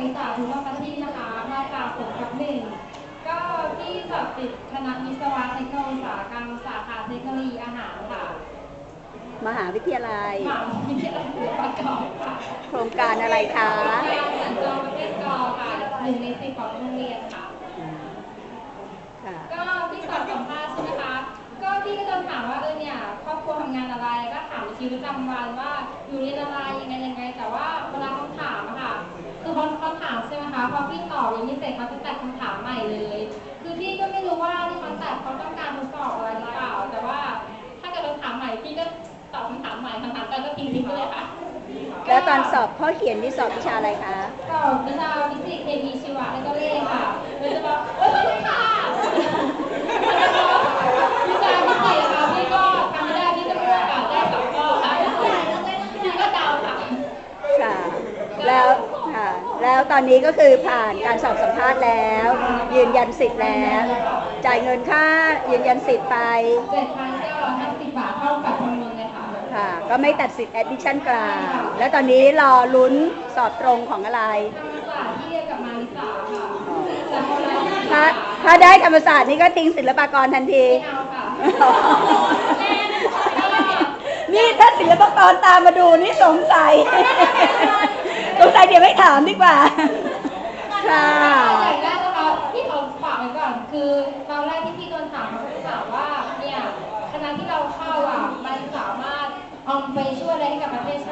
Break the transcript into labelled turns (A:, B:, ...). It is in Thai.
A: ลิสาทุนพัฒนีนะคะมาจากผมกับหนึ่งก็ที่สอบติดคณะวิศวะเทคโนโลยีสาหกรรมสาขาเทคโนโลยีอาหารค่ะ
B: มหาวิทยาลัย
A: มหาวิทยาลัยศิลปากรค่ะ
B: โครงการอะไรคะ
A: โครงงานสัญจรประเภทกอค่ะหนึ่งในสิบของโรงเรียนค่ะ
B: อืมค่ะ
A: ก็พี่สอบสัมภาษณ์ใช่ไหมคะก็พี่ก็จะถามว่าเออเนี่ยครอบครัวทำงานอะไรก็ถามชีวิตประจำวันว่าอยู่เรียนอะไรยังไงยังไง พอพี่ตอบอย่างนี้เสร็จเขาจะตัดคำถามใหม่เลย คือพี่ก็ไม่รู้ว่าที่เขาตัดเขาต้องการทดสอบอะไรหรือเปล่า แต่ว่าถ้าเกิดเราถามใหม่พี่ก็ตอบคำถามใหม่คำถามไปก็ทิ้งทิ้งไปเลยค่ะ
B: แล้วตอนสอบข้อเขียนที่สอบวิชาอะไรคะ
A: สอบวิชาฟิสิกส์เคมีชีวะแล้วก็เลขค่ะโดยเฉพาะเอ้ยไม่ใช่ค่ะวิชาฟิสิกส์ค่ะพี่ก็ทำไม่ได้พี่จะพูดค่ะได้สองข้อค่ะพี่ก็เดาค่ะ
B: ค่ะ แล้ว ค่ะแล้วตอนนี้ก็คือผ่านการสอบสัมภาษณ์แล้ว ยืนยันสิทธิ์แล้ว จ่ายเงินค่ายืนยันสิทธิ์ไป
A: เจ็ดพันเก้าร้อยห้าสิบบาทเท่ากับคนเมืองเลยค่ะ
B: ค่ะ ก็ไม่ตัดสิทธิ์แอดมิชชั่นกลาง แล้วตอนนี้รอลุ้นสอบตรงของอะไร
A: ธรรมศาสตร์ที่เรียนกับมาริสาค่ะแต่คนละ
B: ถ้าถ้าได้ธรรมศาสตร์นี่ก็ทิ้งศิลปากรทันที
A: ไม่เอาค่ะ
B: นี่ถ้าศิลปากรตามมาดูนี่สงสัยสงสัยเดี๋ยวไม่ถามดีกว่า ค่ะ
A: อย่างแรกนะคะพี่ขอฝากไว้ก่อน คือตอนแรกที่พี่โดนถามเขาถามว่าเนี่ยคณะที่เราเข้าอะมันสามารถเอาไปช่วยอะไรให้กับประเทศชาติ